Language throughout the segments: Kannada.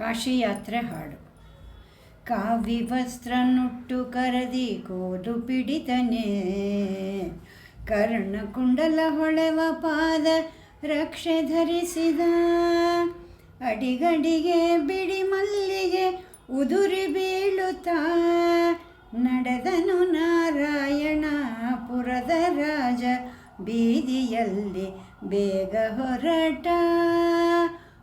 ಕಾಶಿಯಾತ್ರೆ ಹಾಡು. ಕಾವಿ ವಸ್ತ್ರ ನುಟ್ಟು ಕರದಿ ಕೋಲು ಪಿಡಿತನೆ. ಕರ್ಣಕುಂಡಲ ಹೊಳೆವ ಪಾದ ರಕ್ಷೆ ಧರಿಸಿದ. ಅಡಿಗಡಿಗೆ ಬಿಡಿ ಮಲ್ಲಿಗೆ ಉದುರಿ ಬೀಳುತ್ತಾ. ನಡೆದನು ನಾರಾಯಣಪುರದ ರಾಜ ಬೀದಿಯಲ್ಲಿ ಬೇಗ ಹೊರಟ.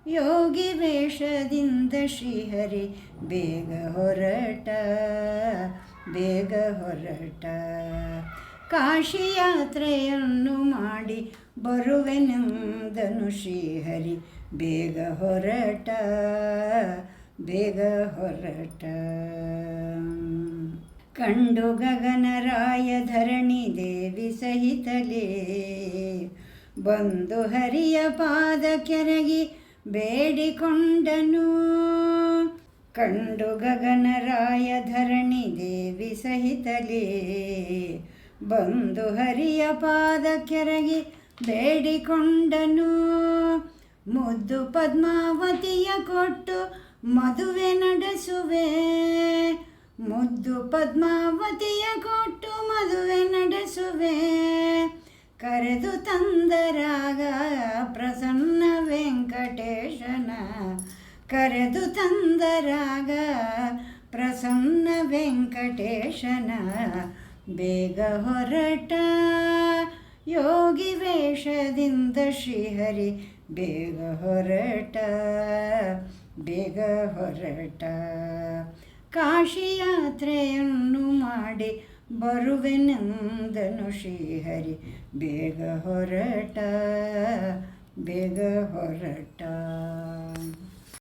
ಯೋಗಿ ವೇಷದಿಂದ ಶ್ರೀಹರಿ ಬೇಗ ಹೊರಟ ಬೇಗ ಹೊರಟ. ಕಾಶಿ ಯಾತ್ರೆಯನ್ನು ಮಾಡಿ ಬರುವೆನೆಂದನು ಶ್ರೀಹರಿ ಬೇಗ ಹೊರಟ ಬೇಗ ಹೊರಟ. ಕಂಡು ಗಗನರಾಯ ಧರಣಿ ದೇವಿ ಸಹಿತಲೇ ಬಂದು ಹರಿಯ ಪಾದ ಕೆರಗಿ ಬೇಡಿಕೊಂಡನು. ಕಂಡು ಗಗನರಾಯ ಧರಣಿ ದೇವಿ ಸಹಿತಲೇ. ಬಂದು ಹರಿಯ ಪಾದ ಕೆರಗಿ ಬೇಡಿಕೊಂಡನು. ಮುದ್ದು ಪದ್ಮಾವತಿಯ ಕೊಟ್ಟು ಮದುವೆ ನಡೆಸುವೆ. ಮುದ್ದು ಪದ್ಮಾವತಿಯ ಕೊಟ್ಟು ಮದುವೆ ನಡೆಸುವೆ. ಕರೆದು ತಂದರಾಗ ವೆಂಕಟೇಶನ ಕರೆದು ತಂದರಾಗ ಪ್ರಸನ್ನ ವೆಂಕಟೇಶನ ಬೇಗ ಹೊರಟ. ಯೋಗಿ ವೇಷದಿಂದ ಶ್ರೀಹರಿ ಬೇಗ ಹೊರಟ ಬೇಗ ಹೊರಟ. ಕಾಶಿ ಯಾತ್ರೆಯನ್ನು ಮಾಡಿ ಬರುವೆನೆಂದನು ಶ್ರೀಹರಿ, ಬೇಗ ಹೊರಟ ಬೇಗ ಹೊರಟ.